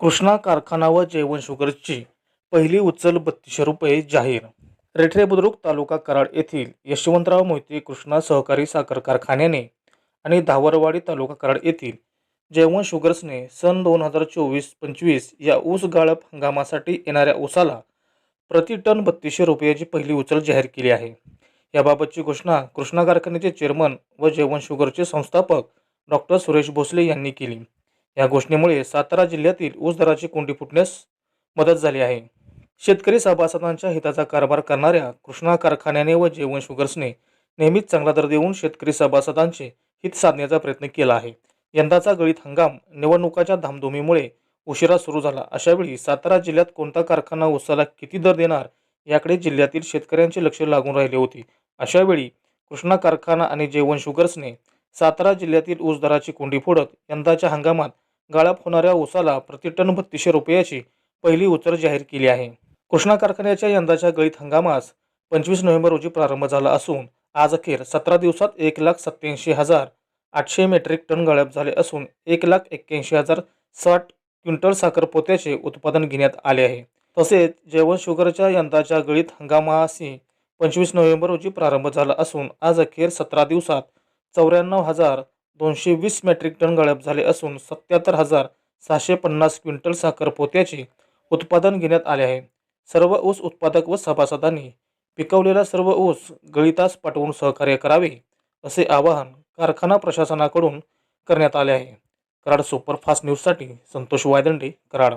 कृष्णा कारखाना व जैवन शुगर्सची पहिली उचल बत्तीसशे रुपये जाहीर. रेठरे बुद्रुक तालुका कराड येथील यशवंतराव मोहिते कृष्णा सहकारी साखर कारखान्याने आणि धावरवाडी तालुका कराड येथील जैवन शुगर्सने सन दोन हजार चोवीस पंचवीस या ऊस गाळप हंगामासाठी येणाऱ्या ऊसाला प्रति टन बत्तीसशे रुपयाची पहिली उचल जाहीर केली आहे. याबाबतची घोषणा कृष्णा कारखान्याचे चेअरमन व जैवन शुगरचे संस्थापक डॉक्टर सुरेश भोसले यांनी केली. या घोषणेमुळे सातारा जिल्ह्यातील ऊस दराची कोंडी फुटण्यास मदत झाली आहे. शेतकरी सभासदांच्या हिताचा कारभार करणाऱ्या कृष्णा कारखान्याने व जेवण शुगर्सने नेहमीच चांगला दर देऊन शेतकरी सभासदांचे हित साधण्याचा प्रयत्न केला आहे. यंदाचा गळीत हंगाम निवडणुकाच्या धामधुमीमुळे उशिरा सुरू झाला. अशावेळी सातारा जिल्ह्यात कोणता कारखाना ऊसाला किती दर देणार याकडे जिल्ह्यातील शेतकऱ्यांचे लक्ष लागून राहिले होते. अशावेळी कृष्णा कारखाना आणि जेवण शुगर्सने सातारा जिल्ह्यातील ऊस दराची कोंडी फोडत यंदाच्या हंगामात गाळप होणाऱ्या ऊसाला प्रतिटन बत्तीसशे रुपयाची पहिली उचल जाहीर केली आहे. कृष्णा कारखान्याच्या यंदाच्या गळीत हंगामास पंचवीस नोव्हेंबर रोजी प्रारंभ झाला असून आज अखेर सतरा दिवसात एक लाख सत्याऐंशी हजार आठशे मेट्रिक टन गाळप झाले असून एक लाख एक्क्याऐंशी हजार साठ क्विंटल साखर पोत्याचे उत्पादन घेण्यात आले आहे. तसेच जैवन शुगरच्या यंदाच्या गळीत हंगामासी पंचवीस नोव्हेंबर रोजी प्रारंभ झाला असून आज अखेर सतरा दिवसात चौऱ्याण्णव हजार दोनशे वीस मेट्रिक टन गाळप झाले असून सत्याहत्तर हजार सहाशे पन्नास क्विंटल साखर पोत्याचे उत्पादन घेण्यात आले आहे. सर्व ऊस उत्पादक व सभासदांनी पिकवलेला सर्व ऊस गळीतास पाठवून सहकार्य करावे असे आवाहन कारखाना प्रशासनाकडून करण्यात आले आहे. कराड सुपरफास्ट न्यूजसाठी संतोष वायदंडे कराड.